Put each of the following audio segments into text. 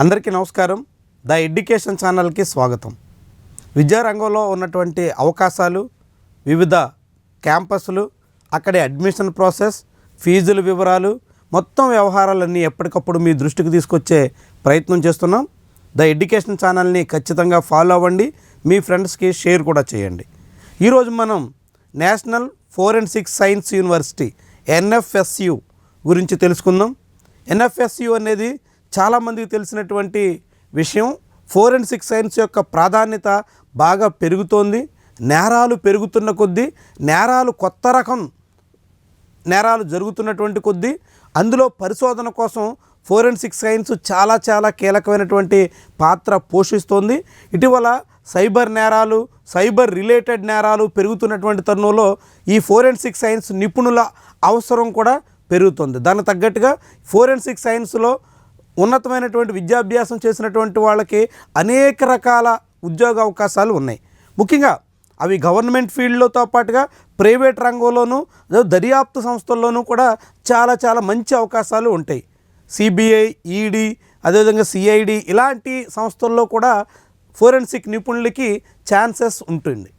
అందరికీ నమస్కారం. The education ఛానల్కి స్వాగతం. విద్యారంగంలో ఉన్నటువంటి అవకాశాలు వివిధ క్యాంపస్లు అక్కడి అడ్మిషన్ ప్రాసెస్ ఫీజుల వివరాలు మొత్తం వ్యవహారాలన్నీ ఎప్పటికప్పుడు మీ దృష్టికి తీసుకొచ్చే ప్రయత్నం చేస్తున్నాం. ద ఎడ్యుకేషన్ ఛానల్ని ఖచ్చితంగా ఫాలో అవ్వండి. మీ ఫ్రెండ్స్కి షేర్ కూడా చేయండి. ఈరోజు మనం national forensic science university NFSU గురించి తెలుసుకుందాం. ఎన్ఎఫ్ఎస్యు అనేది చాలామందికి తెలిసినటువంటి విషయం ఫోరెన్సిక్ సైన్స్ యొక్క ప్రాధాన్యత బాగా పెరుగుతోంది. నేరాలు పెరుగుతున్న కొద్దీ నేరాలు కొత్త రకం నేరాలు జరుగుతున్నటువంటి కొద్దీ అందులో పరిశోధన కోసం ఫోరెన్సిక్ సైన్స్ చాలా చాలా కీలకమైనటువంటి పాత్ర పోషిస్తోంది. ఇటీవల సైబర్ నేరాలు సైబర్ రిలేటెడ్ నేరాలు పెరుగుతున్నటువంటి తరుణంలో ఈ ఫోరెన్సిక్ సైన్స్ నిపుణుల అవసరం కూడా పెరుగుతుంది. దానికి తగ్గట్టుగా ఫోరెన్సిక్ సైన్స్లో ఉన్నతమైనటువంటి విద్యాభ్యాసం చేసినటువంటి వాళ్ళకి అనేక రకాల ఉద్యోగ అవకాశాలు ఉన్నాయి. ముఖ్యంగా అవి గవర్నమెంట్ ఫీల్డ్లతో పాటుగా ప్రైవేట్ రంగంలోనూ దర్యాప్తు సంస్థల్లోనూ కూడా చాలా చాలా మంచి అవకాశాలు ఉంటాయి. సిబిఐ ఈడీ అదేవిధంగా సిఐడి ఇలాంటి సంస్థల్లో కూడా ఫోరెన్సిక్ నిపుణులకి ఛాన్సెస్ ఉంటుంది.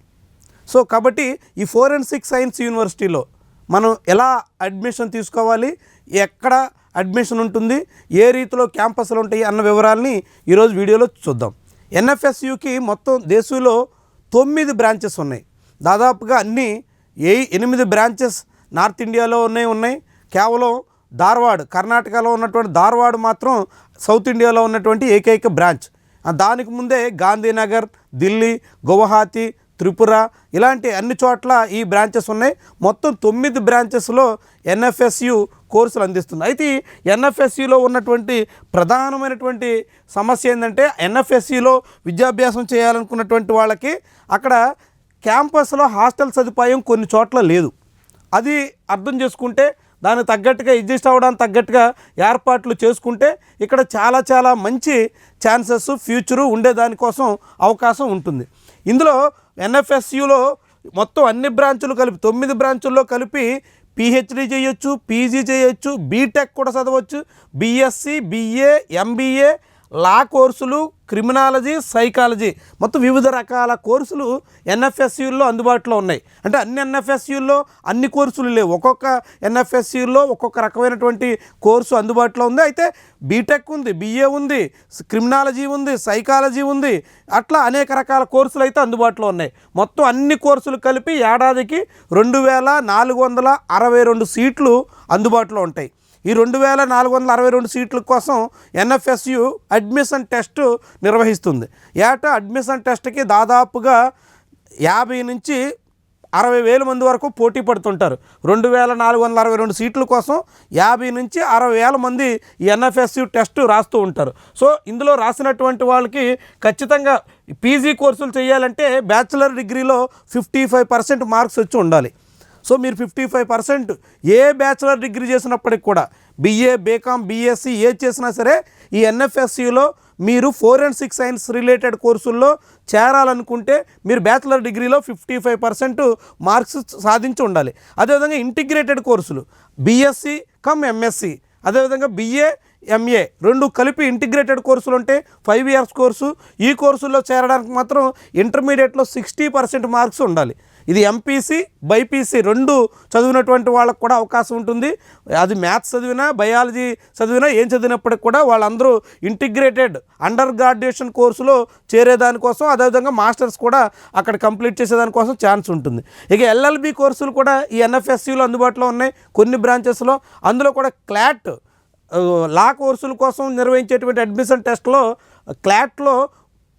సో కాబట్టి ఈ ఫోరెన్సిక్ సైన్స్ యూనివర్సిటీలో మనం ఎలా అడ్మిషన్ తీసుకోవాలి ఎక్కడ అడ్మిషన్ ఉంటుంది ఏ రీతిలో క్యాంపస్లు ఉంటాయి అన్న వివరాలని ఈరోజు వీడియోలో చూద్దాం. ఎన్ఎఫ్ఎస్యుకి మొత్తం దేశంలో తొమ్మిది బ్రాంచెస్ ఉన్నాయి. దాదాపుగా అన్నీ ఏ ఎనిమిది బ్రాంచెస్ నార్త్ ఇండియాలో ఉన్నాయి ఉన్నాయి. కేవలం ధార్వాడ్ కర్ణాటకలో ఉన్నటువంటి ధార్వాడ్ మాత్రం సౌత్ ఇండియాలో ఉన్నటువంటి ఏకైక బ్రాంచ్. దానికి ముందే గాంధీనగర్ ఢిల్లీ గువహాతి త్రిపుర ఇలాంటి అన్ని చోట్ల ఈ బ్రాంచెస్ ఉన్నాయి. మొత్తం తొమ్మిది బ్రాంచెస్లో ఎన్ఎఫ్ఎస్యు కోర్సులు అందిస్తుంది అయితే ఎన్ఎఫ్ఎస్యులో ఉన్నటువంటి ప్రధానమైనటువంటి సమస్య ఏంటంటే ఎన్ఎఫ్ఎస్సిలో విద్యాభ్యాసం చేయాలనుకున్నటువంటి వాళ్ళకి అక్కడ క్యాంపస్లో హాస్టల్ సదుపాయం కొన్ని చోట్ల లేదు. అది అర్థం చేసుకుంటే దానికి తగ్గట్టుగా అడ్జస్ట్ అవ్వడానికి తగ్గట్టుగా ఏర్పాట్లు చేసుకుంటే ఇక్కడ చాలా చాలా మంచి ఛాన్సెస్ ఫ్యూచరు ఉండేదానికోసం అవకాశం ఉంటుంది. ఇందులో ఎన్ఎఫ్ఎస్యులో మొత్తం అన్ని బ్రాంచులు కలిపి తొమ్మిది బ్రాంచుల్లో కలిపి పిహెచ్డి చేయొచ్చు పీజీ చేయొచ్చు బీటెక్ కూడా చదవచ్చు బీఎస్సీ బీఏ ఎంబీఏ లా కోర్సులు క్రిమినాలజీ సైకాలజీ మొత్తం వివిధ రకాల కోర్సులు ఎన్ఎఫ్ఎస్యుల్లో అందుబాటులో ఉన్నాయి. అంటే అన్ని ఎన్ఎఫ్ఎస్యుల్లో అన్ని కోర్సులు లేవు. ఒక్కొక్క ఎన్ఎఫ్ఎస్యుల్లో ఒక్కొక్క రకమైనటువంటి కోర్సు అందుబాటులో ఉంది. అయితే బీటెక్ ఉంది బిఏ ఉంది క్రిమినాలజీ ఉంది సైకాలజీ ఉంది అట్లా అనేక రకాల కోర్సులు అయితే అందుబాటులో ఉన్నాయి. మొత్తం అన్ని కోర్సులు కలిపి ఏడాదికి రెండు వేల నాలుగు వందల అరవై రెండు సీట్లు అందుబాటులో ఉంటాయి. ఈ రెండు వేల నాలుగు వందల అరవై రెండు సీట్ల కోసం ఎన్ఎఫ్ఎస్యు అడ్మిషన్ టెస్ట్ నిర్వహిస్తుంది. ఏటా అడ్మిషన్ టెస్ట్కి దాదాపుగా యాభై నుంచి అరవై వేల మంది వరకు పోటీ పడుతుంటారు. రెండు వేల నాలుగు వందల అరవై రెండు సీట్ల కోసం యాభై నుంచి అరవై వేల మంది ఎన్ఎఫ్ఎస్యు టెస్ట్ రాస్తూ ఉంటారు. సో ఇందులో రాసినటువంటి వాళ్ళకి ఖచ్చితంగా పీజీ కోర్సులు చేయాలంటే బ్యాచిలర్ డిగ్రీలో ఫిఫ్టీ ఫైవ్ పర్సెంట్ మార్క్స్ వచ్చి ఉండాలి. సో మీరు fifty five percent a bachelor degree చేసినప్పటికి కూడా బీఏ బీకామ్ బీఎస్సీ ఏ చేసినా సరే ఈ ఎన్ఎఫ్ఎస్సిలో మీరు ఫోరెన్సిక్ సైన్స్ రిలేటెడ్ కోర్సుల్లో చేరాలనుకుంటే మీరు బ్యాచిలర్ డిగ్రీలో ఫిఫ్టీ ఫైవ్ పర్సెంట్ మార్క్స్ సాధించి ఉండాలి. అదేవిధంగా ఇంటిగ్రేటెడ్ కోర్సులు బీఎస్సీ కమ్ ఎంఎస్సి అదేవిధంగా బీఏ ఎంఏ రెండు కలిపి ఇంటిగ్రేటెడ్ కోర్సులు ఉంటే ఫైవ్ ఇయర్స్ కోర్సు. ఈ కోర్సుల్లో చేరడానికి మాత్రం ఇంటర్మీడియట్లో సిక్స్టీ పర్సెంట్ మార్క్స్ ఉండాలి. ఇది ఎంపీసీ బైపీసీ రెండు చదివినటువంటి వాళ్ళకు కూడా అవకాశం ఉంటుంది. అది మ్యాథ్స్ చదివినా బయాలజీ చదివినా ఏం చదివినప్పటికి కూడా వాళ్ళందరూ ఇంటిగ్రేటెడ్ అండర్ గ్రాడ్యుయేషన్ కోర్సులో చేరేదానికోసం అదేవిధంగా మాస్టర్స్ కూడా అక్కడ కంప్లీట్ చేసేదానికోసం ఛాన్స్ ఉంటుంది. ఇక ఎల్ఎల్బి కోర్సులు కూడా ఈ ఎన్ఎఫ్ఎస్సిలో అందుబాటులో ఉన్నాయి కొన్ని బ్రాంచెస్లో అందులో కూడా క్లాట్ లా కోర్సుల కోసం నిర్వహించేటువంటి అడ్మిషన్ టెస్ట్లో క్లాట్లో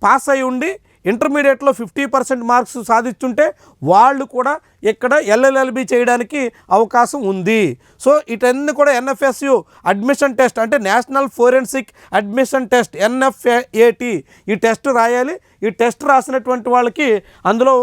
పాస్ అయి ఉండి ఇంటర్మీడియట్లో ఫిఫ్టీ పర్సెంట్ మార్క్స్ సాధిస్తుంటే వాళ్ళు కూడా ఇక్కడ ఎల్ఎల్ఎల్బి చేయడానికి అవకాశం ఉంది. సో ఇటన్నీ కూడా ఎన్ఎఫ్ఎస్యు అడ్మిషన్ టెస్ట్ అంటే national forensic admission test NFAT ఈ టెస్ట్ రాయాలి. ఈ టెస్ట్ రాసినటువంటి వాళ్ళకి అందులో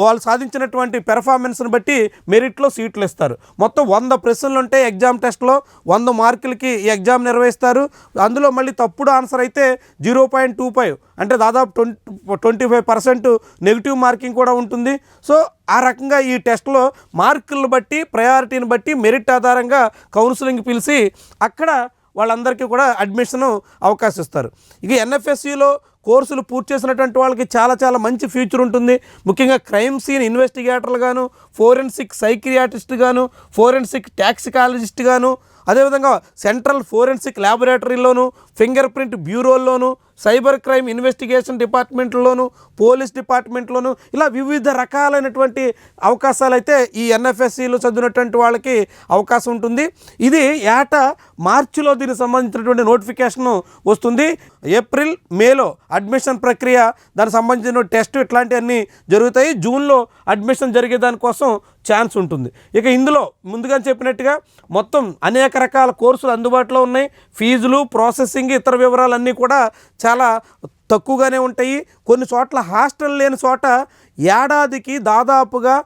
వాళ్ళు సాధించినటువంటి పెర్ఫార్మెన్స్ని బట్టి మెరిట్లో సీట్లు ఇస్తారు. మొత్తం వంద ప్రశ్నలు ఉంటాయి ఎగ్జామ్ టెస్ట్లో వంద మార్కులకి ఎగ్జామ్ నిర్వహిస్తారు. అందులో మళ్ళీ తప్పుడు ఆన్సర్ అయితే జీరో పాయింట్ టూ ఫైవ్ అంటే దాదాపు twenty twenty five percent negative marking కూడా ఉంటుంది. సో ఆ రకంగా ఈ టెస్ట్లో మార్కులను బట్టి ప్రయారిటీని బట్టి మెరిట్ ఆధారంగా కౌన్సిలింగ్ పిలిచి అక్కడ వాళ్ళందరికీ కూడా అడ్మిషన్ అవకాశం ఇస్తారు ఇక ఎన్ఎఫ్ఎస్సిలో కోర్సులు పూర్తి చేసినటువంటి వాళ్ళకి చాలా చాలా మంచి ఫ్యూచర్ ఉంటుంది. ముఖ్యంగా క్రైమ్ సీన్ ఇన్వెస్టిగేటర్లు గాను ఫోరెన్సిక్ సైక్రియాటిస్ట్ గాను ఫోరెన్సిక్ టాక్సికాలజిస్ట్ గాను అదేవిధంగా సెంట్రల్ ఫోరెన్సిక్ ల్యాబొరేటరీలోను ఫింగర్ ప్రింట్ బ్యూరోల్లోను సైబర్ క్రైమ్ ఇన్వెస్టిగేషన్ డిపార్ట్మెంట్లోను పోలీస్ డిపార్ట్మెంట్లోను ఇలా వివిధ రకాలైనటువంటి అవకాశాలు అయితే ఈ ఎన్ఎఫ్ఎస్సిలో చదివినటువంటి వాళ్ళకి అవకాశం ఉంటుంది. ఇది ఏటా మార్చిలో దీనికి సంబంధించినటువంటి నోటిఫికేషన్ వస్తుంది. ఏప్రిల్ మేలో అడ్మిషన్ ప్రక్రియ దానికి సంబంధించిన టెస్ట్ ఇట్లాంటివన్నీ జరుగుతాయి. జూన్లో అడ్మిషన్ జరిగే దానికోసం ఛాన్స్ ఉంటుంది. ఇక ఇందులో ముందుగా చెప్పినట్టుగా మొత్తం అనేక రకాల కోర్సులు అందుబాటులో ఉన్నాయి. ఫీజులు ప్రాసెసింగ్ ఇతర వివరాలన్నీ కూడా చాలా తక్కువగానే ఉంటాయి. కొన్ని చోట్ల హాస్టల్ లేని చోట ఏడాదికి దాదాపుగా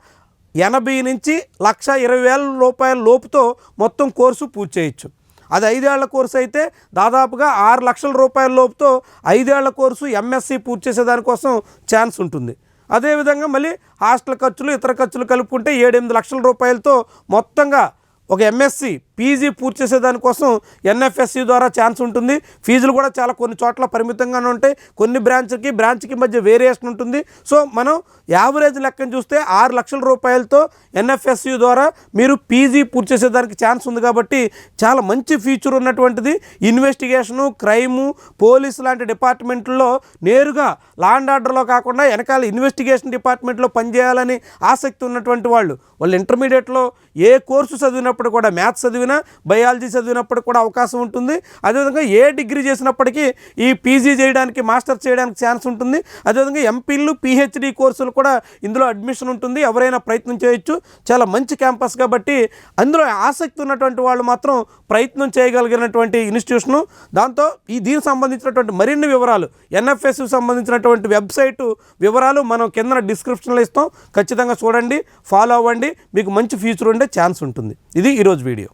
ఎనభై నుంచి లక్ష ఇరవై వేల రూపాయల లోపుతో మొత్తం కోర్సు పూర్తి చేయొచ్చు. అది ఐదేళ్ళ కోర్సు అయితే దాదాపుగా ఆరు లక్షల రూపాయల లోపుతో ఐదేళ్ళ కోర్సు ఎంఎస్సి పూర్తి చేసేదానికోసం ఛాన్స్ ఉంటుంది. అదేవిధంగా మళ్ళీ హాస్టల్ ఖర్చులు ఇతర ఖర్చులు కలుపుకుంటే ఏడెనిమిది లక్షల రూపాయలతో మొత్తంగా ఒక ఎంఎస్సి పీజీ పూర్తి చేసేదానికోసం ఎన్ఎఫ్ఎస్సి ద్వారా ఛాన్స్ ఉంటుంది. ఫీజులు కూడా చాలా కొన్ని చోట్ల పరిమితంగానే ఉంటాయి. కొన్ని బ్రాంచ్కి బ్రాంచ్కి మధ్య వేరియేషన్ ఉంటుంది. సో మనం యావరేజ్ లెక్కను చూస్తే ఆరు లక్షల రూపాయలతో ఎన్ఎఫ్ఎస్సి ద్వారా మీరు పీజీ పూర్తి చేసేదానికి ఛాన్స్ ఉంది కాబట్టి చాలా మంచి ఫీచర్ ఉన్నటువంటిది. ఇన్వెస్టిగేషను క్రైము పోలీసు లాంటి డిపార్ట్మెంట్లో నేరుగా లా అండ్ ఆర్డర్లో కాకుండా వెనకాల ఇన్వెస్టిగేషన్ డిపార్ట్మెంట్లో పనిచేయాలని ఆసక్తి ఉన్నటువంటి వాళ్ళు వాళ్ళు ఇంటర్మీడియట్లో ఏ కోర్సు చదివినప్పుడు చదివినప్పుడు కూడా మ్యాథ్స్ చదివినా బయాలజీ చదివినప్పుడు కూడా అవకాశం ఉంటుంది. అదేవిధంగా ఏ డిగ్రీ చేసినప్పటికీ ఈ పీజీ చేయడానికి మాస్టర్ చేయడానికి ఛాన్స్ ఉంటుంది. అదేవిధంగా ఎంపీలు పిహెచ్డి కోర్సులు కూడా ఇందులో అడ్మిషన్ ఉంటుంది. ఎవరైనా ప్రయత్నం చేయొచ్చు. చాలా మంచి క్యాంపస్ కాబట్టి అందులో ఆసక్తి ఉన్నటువంటి వాళ్ళు మాత్రం ప్రయత్నం చేయగలిగినటువంటి ఇన్స్టిట్యూషను. దాంతో ఈ దీనికి సంబంధించినటువంటి మరిన్ని వివరాలు ఎన్ఎఫ్ఎస్ సంబంధించినటువంటి వెబ్సైట్ వివరాలు మనం కింద డిస్క్రిప్షన్లో ఇస్తాం. ఖచ్చితంగా చూడండి ఫాలో అవ్వండి. మీకు మంచి ఫ్యూచర్ ఉండే ఛాన్స్ ఉంటుంది. ఇది ఈరోజు వీడియో.